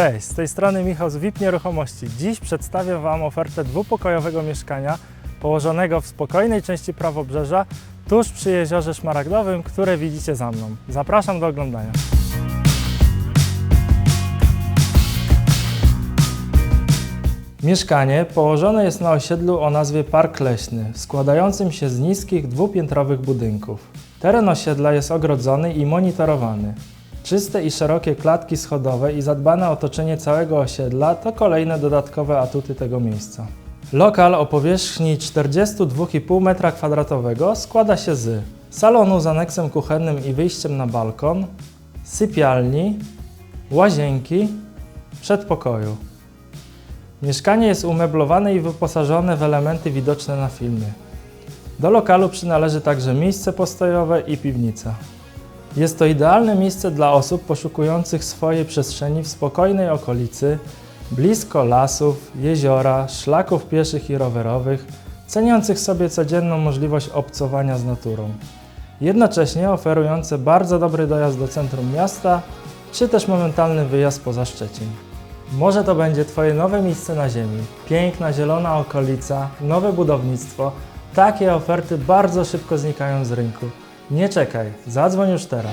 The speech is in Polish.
Cześć, z tej strony Michał z VIP Nieruchomości. Dziś przedstawię Wam ofertę dwupokojowego mieszkania położonego w spokojnej części prawobrzeża, tuż przy Jeziorze Szmaragdowym, które widzicie za mną. Zapraszam do oglądania. Mieszkanie położone jest na osiedlu o nazwie Park Leśny, składającym się z niskich dwupiętrowych budynków. Teren osiedla jest ogrodzony i monitorowany. Czyste i szerokie klatki schodowe i zadbane otoczenie całego osiedla to kolejne dodatkowe atuty tego miejsca. Lokal o powierzchni 42,5 m2 składa się z salonu z aneksem kuchennym i wyjściem na balkon, sypialni, łazienki, przedpokoju. Mieszkanie jest umeblowane i wyposażone w elementy widoczne na filmie. Do lokalu przynależy także miejsce postojowe i piwnica. Jest to idealne miejsce dla osób poszukujących swojej przestrzeni w spokojnej okolicy, blisko lasów, jeziora, szlaków pieszych i rowerowych, ceniących sobie codzienną możliwość obcowania z naturą. Jednocześnie oferujące bardzo dobry dojazd do centrum miasta, czy też momentalny wyjazd poza Szczecin. Może to będzie Twoje nowe miejsce na ziemi. Piękna, zielona okolica, nowe budownictwo. Takie oferty bardzo szybko znikają z rynku. Nie czekaj, zadzwoń już teraz.